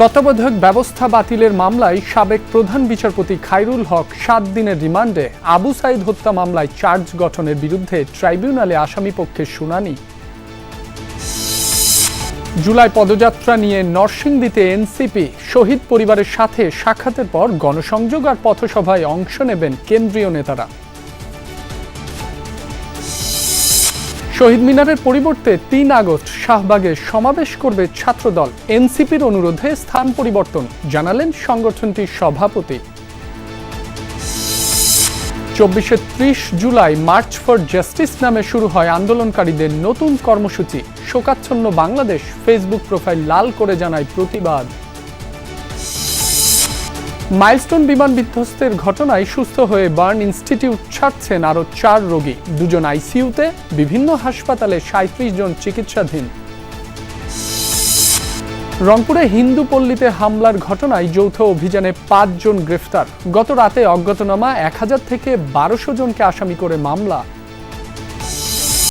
তত্ত্বাবধায়ক ব্যবস্থা বাতিলের মামলায় সাবেক প্রধান বিচারপতি খাইরুল হক সাত দিনের রিমান্ডে আবু সাইদ হত্যা মামলায় চার্জ গঠনের বিরুদ্ধে ট্রাইব্যুনালে আসামি পক্ষের শুনানি। জুলাই পদযাত্রা নিয়ে নরসিংদীতে এনসিপি, শহীদ পরিবারের সাথে সাক্ষাতের পর গণসংযোগ আর পথসভায় অংশ নেবেন কেন্দ্রীয় নেতারা। শহীদ মিনারের পরিবর্তে তিন আগস্ট শাহবাগে সমাবেশ করবে ছাত্রদল এনসিপির অনুরোধে স্থান পরিবর্তন, জানালেন সংগঠনটির সভাপতি। চব্বিশে ত্রিশ জুলাই মার্চ ফর জাস্টিস নামে শুরু হয় আন্দোলনকারীদের নতুন কর্মসূচি। শোকাচ্ছন্ন বাংলাদেশ ফেসবুক প্রোফাইল লাল করে জানায় প্রতিবাদ। মাইলস্টোন বিমান বিধ্বস্তের ঘটনায় সুস্থ হয়ে বার্ন ইনস্টিটিউট ছাড়ছেন আরও চার রোগী। দুজন আইসিইউতে, বিভিন্ন হাসপাতালে সাঁত্রিশ জন চিকিৎসাধীন। রংপুরে হিন্দু পল্লীতে হামলার ঘটনায় যৌথ অভিযানে পাঁচজন গ্রেফতার। গত রাতে অজ্ঞাতনামা এক হাজার থেকে বারোশো জনকে আসামি করে মামলা।